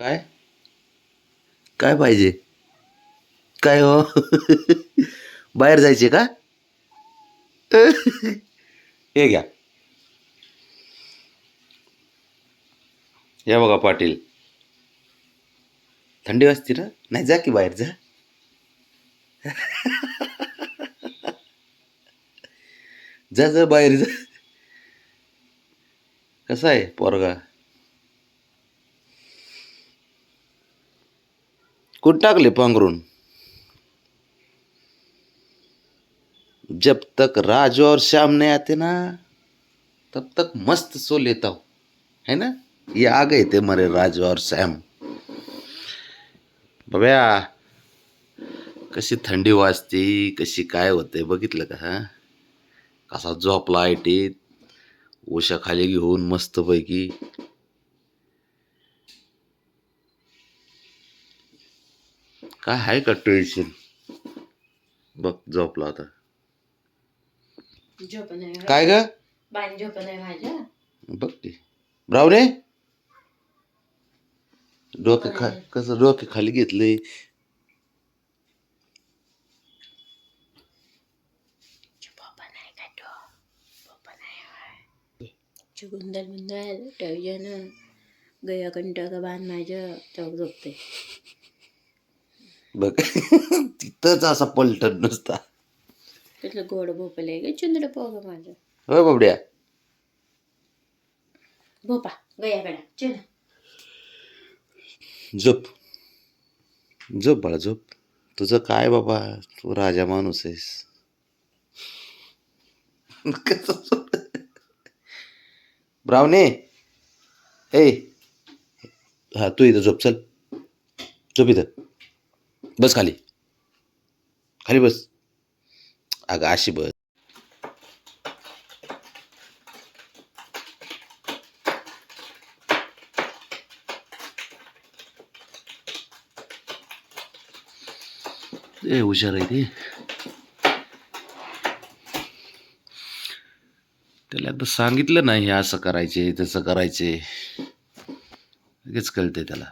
काय? काय पाहिजे? काय हो? बाहेर जायचे का? हे घ्या. या बघा पाटील. थंडी वाजते ना? नाही जा की बाहेर जा. जा जा बाहेर जा. कसा आहे पोरगा? कुठं टाकले पांघरून? जब तक राजू और श्याम नहीं आते ना तब तक मस्त सो लेता हूँ। है ना? ये आ गए थे हमारे राजू और श्याम। बघ्या कशी थंडी वाजते कशी काय होते बघितलं का हा? कसा झोपला आयटीत उशाखाली घेऊन मस्तपैकी काय आहे का टेन्शन? बघ झोपला आता. झोप नाही काय ग? बाणी झोप नाही माझ्या बघ की ब्रावणे डोके खा कसं डोके खाली घेतले गुंदल गुंदल ठेवजन गया कंट का बाण माझं चौक झोपते. बघ. तिथंच असा पलटत नसता. तिथलं गोड भोपले गे चुंदड पोग माझं. होय बाबड्या? भोपा गया बेडा चल. झोप. झोप बाळा झोप. तुझं काय बाबा? तू राजा माणूस आहेस. कसं झोप? ब्रावणे ए. हा तू इथं झोप चल. झोप इथं. बस खाली. खाली बस. अगं अशी बस. ए हुशार आहे ते. त्याला एकदा सांगितलं नाही हे असं करायचे तसं करायचे. लगेच कळते त्याला.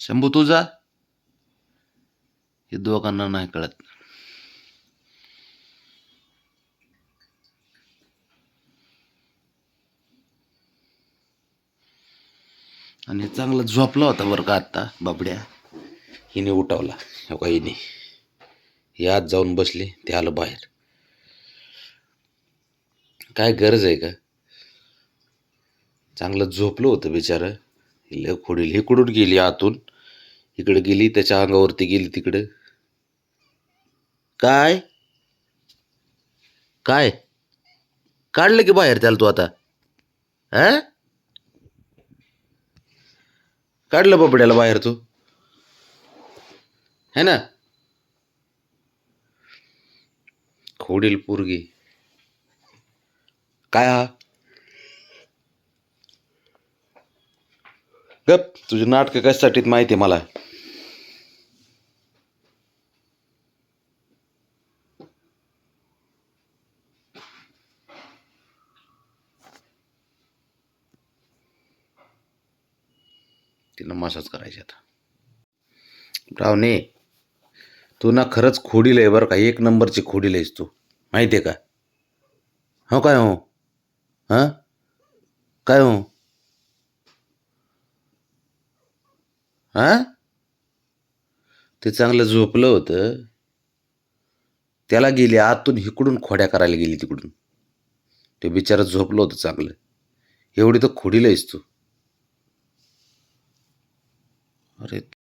शंभू तुझा हे दोघांना नाही कळत. आणि चांगला झोपला होता बरं का आत्ता बाबड्या. हिने उठवला. हो का हिने? हे आत जाऊन बसले ते आलं बाहेर. काय गरज आहे का? चांगलं झोपलं होतं बिचारं. हिला खोडील. हे कुठून गेली आतून. इकडे गेली त्याच्या अंगावरती गेली तिकडं. काय? काय? काढलं की बाहेर त्याला तू आता? हा? काढलं बाबड्याला बाहेर तू? है ना? खोडील पोरगी. काय हा? गप तुझी नाटकं कशासाठी माहिती आहे मला? तिला मसाज करायचे आता. रावणे तू ना खरंच खोडील आहे बरं का. एक नंबरची खोडील आहेस तू. माहिती आहे का? हो काय हो? हां? काय हो? हां? ते चांगलं झोपलं होतं. त्याला गेली आतून इकडून खोड्या करायला गेली तिकडून. ते बिचारं झोपलं होतं चांगलं. एवढी तर खोडील आहेस तू. Rid